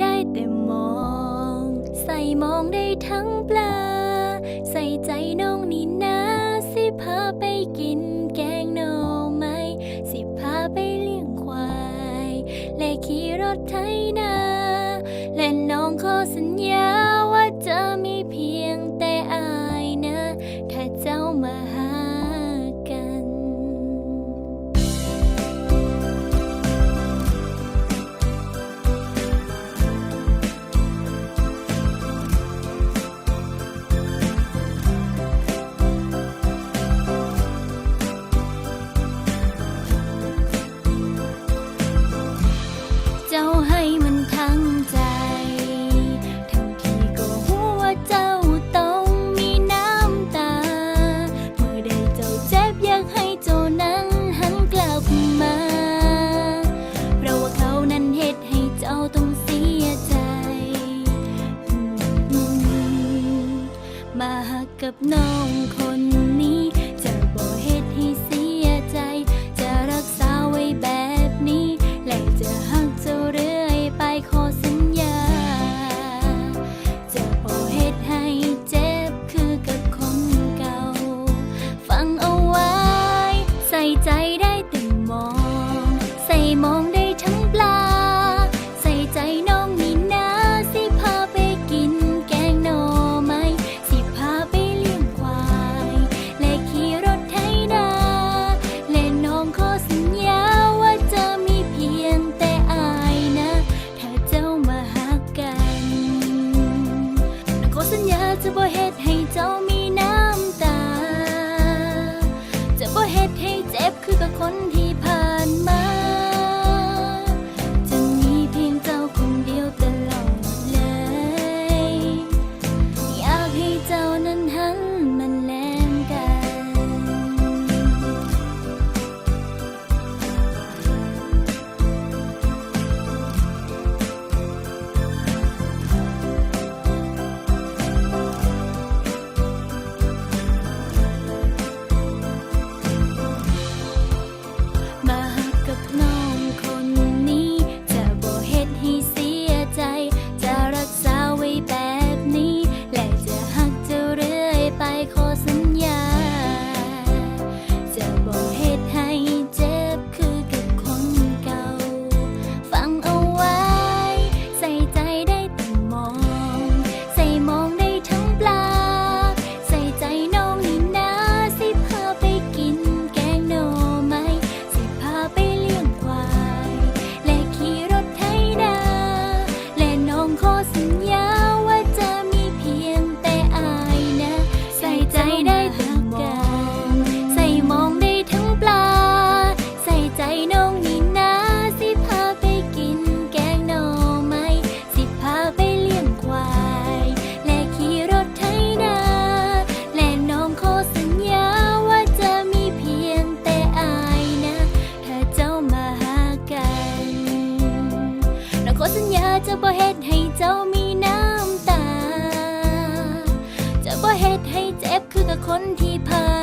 ได้แต่มอง ใส่มองได้ทั้งปลา ใส่ใจน้องนี่นาสิพาไปกินแกงหน่อไม้สิพาไปเลี้ยงควาย และขี่รถไถนาและน้องขอสัญญา No. จะบ่เฮ็ดให้เจ้า คนที่ผ่าน